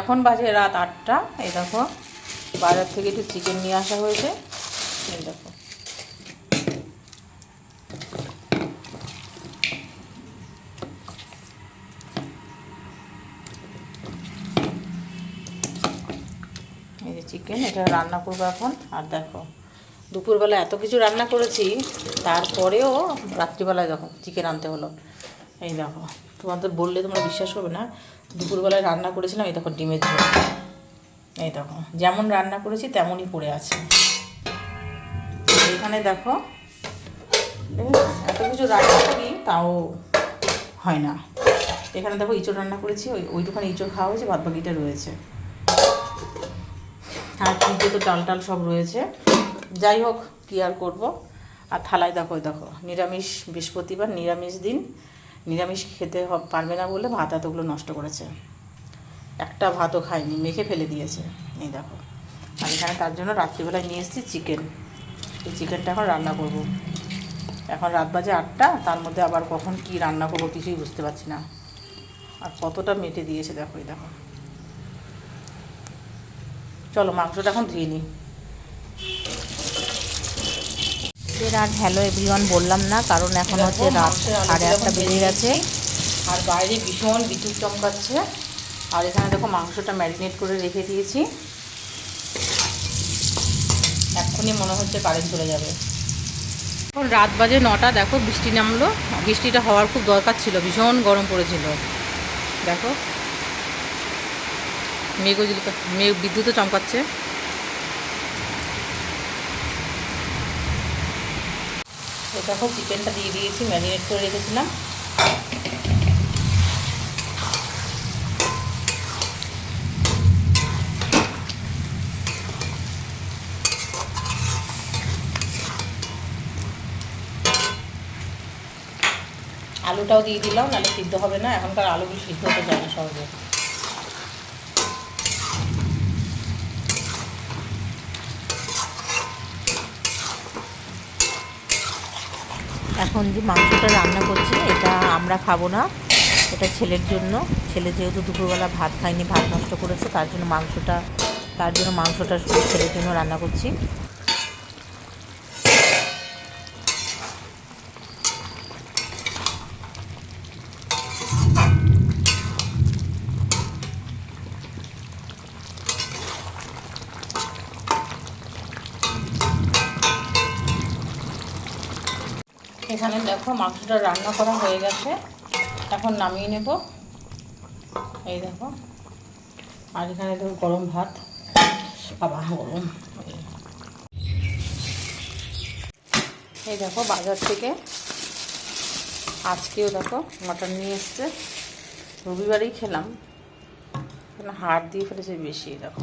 এখন বাজে রাত আটটা। এই দেখো, বাজার থেকে একটু চিকেন নিয়ে আসা হয়েছে। এই দেখো। এই যে চিকেন এটা রান্না করব এখন। আর দেখো, দুপুরবেলা এত কিছু রান্না করেছি, তারপরেও রাত্রিবেলায় দেখো চিকেন আনতে হলো। এই দেখো, তোমাদের বললে তোমরা বিশ্বাস করবে না, দুপুরবেলায় রান্না করেছিলাম, এই দেখো ডিমের ঝোল। এই দেখো, যেমন রান্না করেছি তেমনই পড়ে আছে। এখানে দেখো, এত কিছু রান্না করি তাও হয় না। এখানে দেখো ইঁচড় রান্না করেছি, ওই, ওইটুখানে ইঁচড় খাওয়া হয়েছে বাদ বাকিটা রয়েছে। আর ফ্রিজে তো ডাল টাল সব রয়েছে। যাই হোক, কী আর করব? আর থালায় দেখো দেখো, নিরামিষ বৃহস্পতিবার, নিরামিষ দিন। নিরামিষ খেতে পারবে না বলে ভাত এতগুলো নষ্ট করেছে। একটা ভাতও খায়নি, মেখে ফেলে দিয়েছে। এই দেখো। আর এখানে তার জন্য রাত্রিবেলায় নিয়ে এসেছি চিকেন এই চিকেনটা এখন রান্না করব। এখন রাত বাজে আটটা, তার মধ্যে আবার কখন কি রান্না করব কিছুই বুঝতে পারছি না। আর কতটা মেটে দিয়েছে দেখো, এই দেখো। চলো মাংসটা এখন ধুয়ে নিই। এর আর হ্যালো এভরিওয়ান বললাম না কারণ এখন হচ্ছে রাত সাড়ে আটটা বেজে গেছে। আর বাইরে ভীষণ বিদ্যুৎ চমকাচ্ছে। আর এখানে দেখো মাংসটা ম্যারিনেট করে রেখে দিয়েছি। এক্ষুনি মনে হচ্ছে কারেন্ট চলে যাবে। এখন রাত বাজে নটা দেখো বৃষ্টি নামলো। বৃষ্টিটা হওয়ার খুব দরকার ছিল ভীষণ গরম পড়েছিল। দেখো মেঘ বিদ্যুৎও চমকাচ্ছে। তো দেখো চিকেনটা দিয়ে দিয়েছি ম্যারিনেট করে রেখেছিলাম। আলুটাও দিয়ে দিলাম, নাহলে সিদ্ধ হবে না, এখনকার আলুগুলো সিদ্ধ হতে যায় না সহজে। এখন যে মাংসটা রান্না করছি, এটা আমরা খাব না। এটা ছেলের জন্য। ছেলে যেহেতু দুপুরবেলা ভাত খায়নি, ভাত নষ্ট করেছে, তার জন্য মাংসটা, তার জন্য মাংসটা ছেলের জন্য রান্না করছি। এখানে দেখো মাংসটা রান্না করা হয়ে গেছে। এখন নামিয়ে নেব। এই দেখো। আর এখানে দেখো গরম ভাত। বাবা, গরম। এই দেখো বাজার থেকে। আজকেও দেখো মটন নিয়ে এসছে। রবিবারেই খেলাম। হাড় দিয়ে ফেলেছে বেশি, দেখো।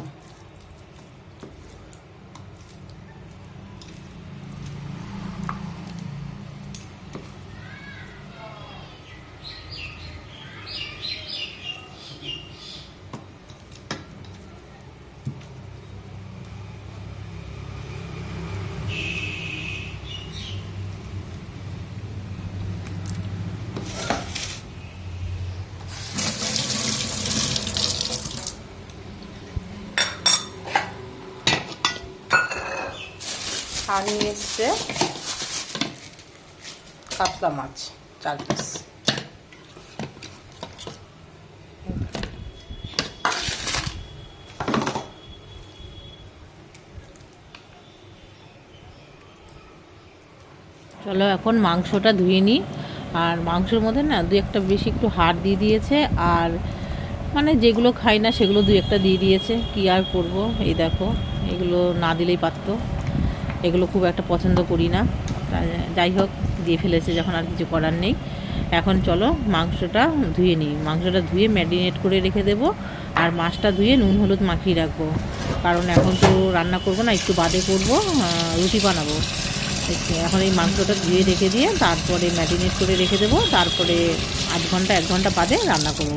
আর এসছে কাতলা মাছ, চার পিস চলো এখন মাংসটা ধুয়ে নিই। আর মাংসের মধ্যে না দু একটা বেশি একটু হাড় দিয়ে দিয়েছে, আর মানে যেগুলো খাই না সেগুলো দু একটা দিয়ে দিয়েছে। কি আর করব? এই দেখো, এগুলো না দিলেই পারতো। এগুলো খুব একটা পছন্দ করি না। যাই হোক, দিয়ে ফেলেছে যখন আর কিছু করার নেই। এখন চলো মাংসটা ধুয়ে নিই। মাংসটা ধুয়ে ম্যারিনেট করে রেখে দেবো আর মাছটা ধুয়ে নুন, হলুদ মাখিয়ে রাখব। কারণ এখন তো রান্না করব না, একটু বাদে করব রুটি বানাবো। এখন এই মাংসটা ধুয়ে রেখে দিয়ে তারপরে ম্যারিনেট করে রেখে দেবো। তারপরে আধ ঘণ্টা, এক ঘণ্টা বাদে রান্না করব।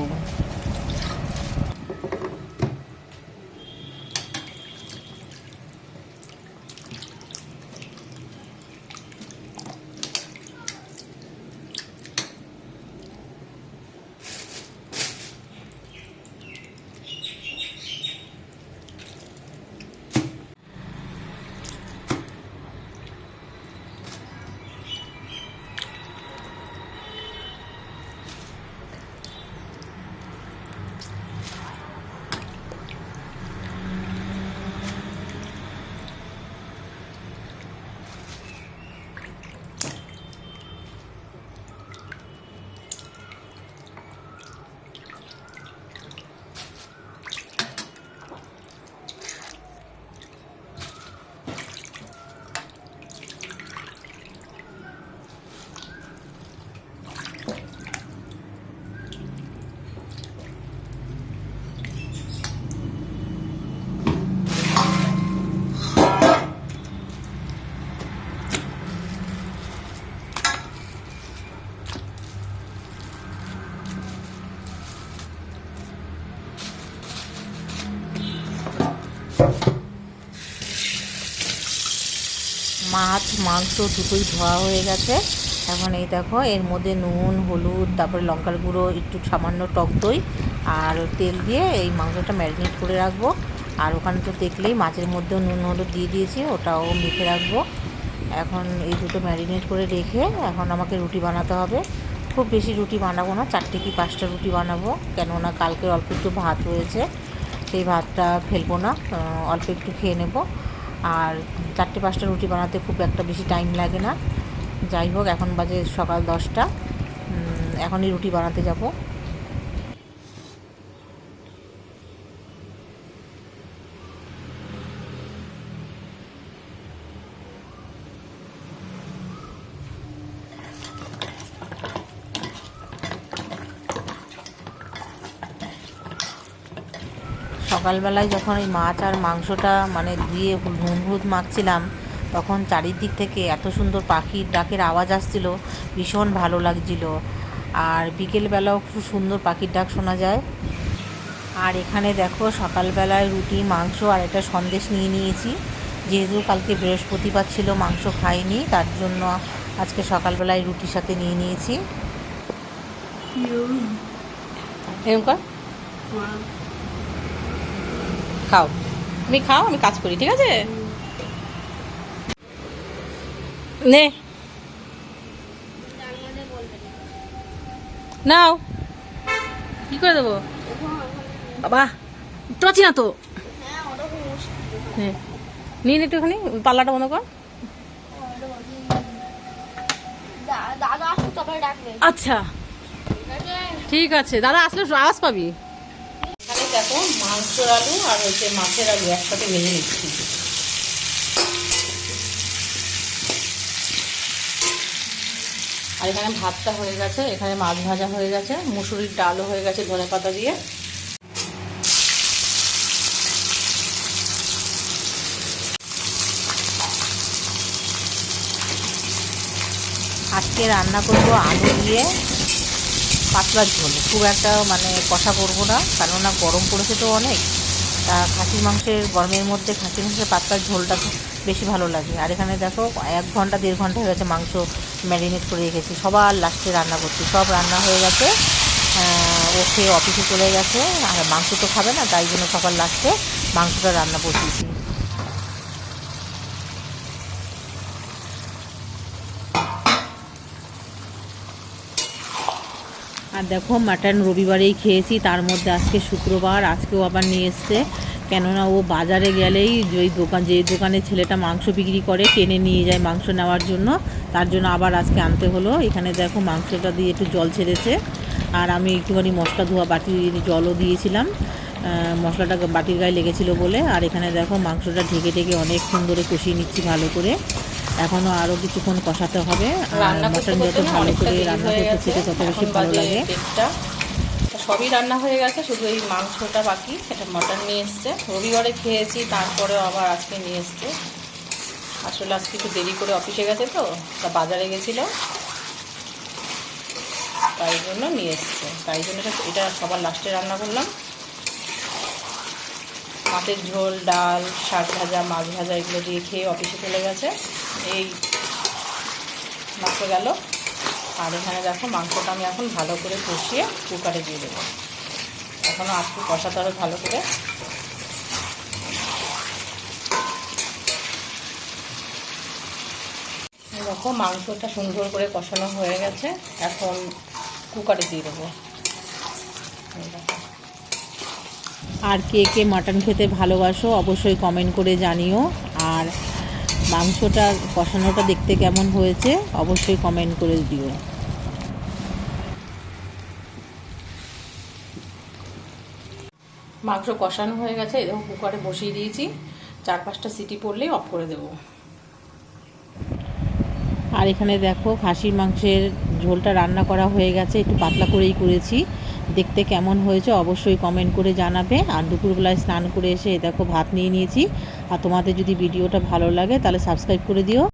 মাছ, মাংস দুটোই ধোয়া হয়ে গেছে। এখন এই দেখো, এর মধ্যে নুন, হলুদ, তারপরে লঙ্কার গুঁড়ো, একটু সামান্য টক দই আর তেল দিয়ে এই মাংসটা ম্যারিনেট করে রাখব। আর ওখানে তো দেখলেই মাছের মধ্যেও নুন, হলুদ দিয়ে দিয়েছি, ওটাও মেখে রাখব। এখন এই দুটো ম্যারিনেট করে রেখে এখন আমাকে রুটি বানাতে হবে। খুব বেশি রুটি বানাবো না, চারটে কি পাঁচটা রুটি বানাবো, কেননা কালকে অল্প একটু ভাত রয়েছে সেই ভাতটা ফেলব না অল্প একটু খেয়ে নেব। আর চারটে পাঁচটা রুটি বানাতে খুব একটা বেশি টাইম লাগে না। যাই হোক, এখন বাজে সকাল দশটা। এখনই রুটি বানাতে যাব। সকালবেলায় যখন ওই মাছ আর মাংসটা মানে ধুয়ে নুন হলুদ মাখছিলাম তখন চারিদিক থেকে এত সুন্দর পাখির ডাকের আওয়াজ আসছিল ভীষণ ভালো লাগছিল। আর বিকেলবেলাও খুব সুন্দর পাখির ডাক শোনা যায়। আর এখানে দেখো সকালবেলায় রুটি মাংস আর একটা সন্দেশ নিয়ে নিয়েছি। যেহেতু কালকে বৃহস্পতিবার ছিল মাংস খাইনি তার জন্য আজকে সকালবেলায় রুটির সাথে নিয়ে নিয়েছি। এরকম খাও। তুমি খাও আমি কাজ করি ঠিক আছে? নে। নাও। কি করে দেবো? বাবা পাচ্ছি না তো? নে। নিয়ে নে একটুখানি পাল্লাটা বন্ধ কর। আচ্ছা। ঠিক আছে। দাদা আসলে আওয়াজ পাবি? দেখো, মাংসের আলু আর হচ্ছে মাছের আলু একসাথে ভেজে নিচ্ছি। আর এখানে ভাতটা হয়ে গেছে, এখানে মাছ ভাজা হয়ে গেছে, মুসুরির ডালও হয়ে গেছে ধনে পাতা দিয়ে। আজকে রান্না করব আলু দিয়ে। পাতলা ঝোল। খুব একটা মানে কষা করব না, কেননা গরম পড়েছে তো অনেক। তা খাসির মাংসের, গরমের মধ্যে খাসির মাংসের পাতলার ঝোলটা বেশি ভালো লাগে। আর এখানে দেখো, এক ঘণ্টা, দেড় ঘণ্টা হয়ে গেছে মাংস ম্যারিনেট করে রেখেছি। সবার লাস্টে রান্না করছি। সব রান্না হয়ে গেছে। ও খেয়ে অফিসে চলে গেছে। আর মাংস তো খাবে না, তাই জন্য সবার লাস্টে মাংসটা রান্না বসিয়েছি। আর দেখো মাটন রবিবারেই খেয়েছি, তার মধ্যে আজকে শুক্রবার, আজকেও আবার নিয়ে এসছে। কেননা ও বাজারে গেলেই ওই দোকান, যে দোকানে ছেলেটা মাংস বিক্রি করে, টেনে নিয়ে যায় মাংস নেওয়ার জন্য। তার জন্য আবার আজকে আনতে হলো। এখানে দেখো, মাংসটা দিয়ে একটু জল ছেড়েছে। আর আমি একটুখানি মশলা ধোয়া বাটি, জলও দিয়েছিলাম। মশলাটা বাটির গায়ে লেগেছিল বলে। আর এখানে দেখো, মাংসটা ঢেকে ঢেকে অনেকক্ষণ ধরে কষিয়ে নিচ্ছি ভালো করে। এখনও আরও কিছুক্ষণ কষাতে হবে। আর মটন যত ভালো করে রান্না করতে সেটা তত বেশি ভালো লাগে। সবই রান্না হয়ে গেছে শুধু এই মাংসটা বাকি এটা মটন নিয়ে এসছে। রবিবারে খেয়েছি তারপরেও আবার আজকে নিয়ে এসছে। আসলে আজকে একটু দেরি করে অফিসে গেছে তো তা বাজারে গেছিল। তাই জন্য নিয়ে এসছে। তাই জন্য এটা এটা সবার লাস্টে রান্না করলাম। মাছের ঝোল ডাল শাক ভাজা মাছ ভাজা এগুলো দিয়ে খেয়ে অফিসে চলে গেছে। এই মাত্র গেল। আর এখানে দেখো মাংসটা আমি এখন ভালো করে কষিয়ে কুকারে দিয়ে দেবো। এখনও আজকে কষাতে হবে ভালো করে। দেখো মাংসটা সুন্দর করে কষানো হয়ে গেছে। এখন কুকারে দিয়ে দেবো। আর কে কে মাটন খেতে ভালোবাসো অবশ্যই কমেন্ট করে জানিও। আর মাংসটা কষানোটা দেখতে কেমন হয়েছে অবশ্যই কমেন্ট করে দিও। মাংস কষানো হয়ে গেছে এরকম কুকারে বসিয়ে দিয়েছি। চার পাঁচটা সিটি পড়লেই অফ করে দেবো। আর এখানে দেখো খাসির মাংসের ঝোলটা রান্না করা হয়ে গেছে একটু পাতলা করেই করেছি। দেখতে কেমন হয়েছে অবশ্যই কমেন্ট করে জানাবে। আর দুপুরবেলায় স্নান করে এসে দেখো ভাত নিয়ে নিয়েছি। আর তোমাদের যদি ভিডিওটা ভালো লাগে তাহলে সাবস্ক্রাইব করে দিও।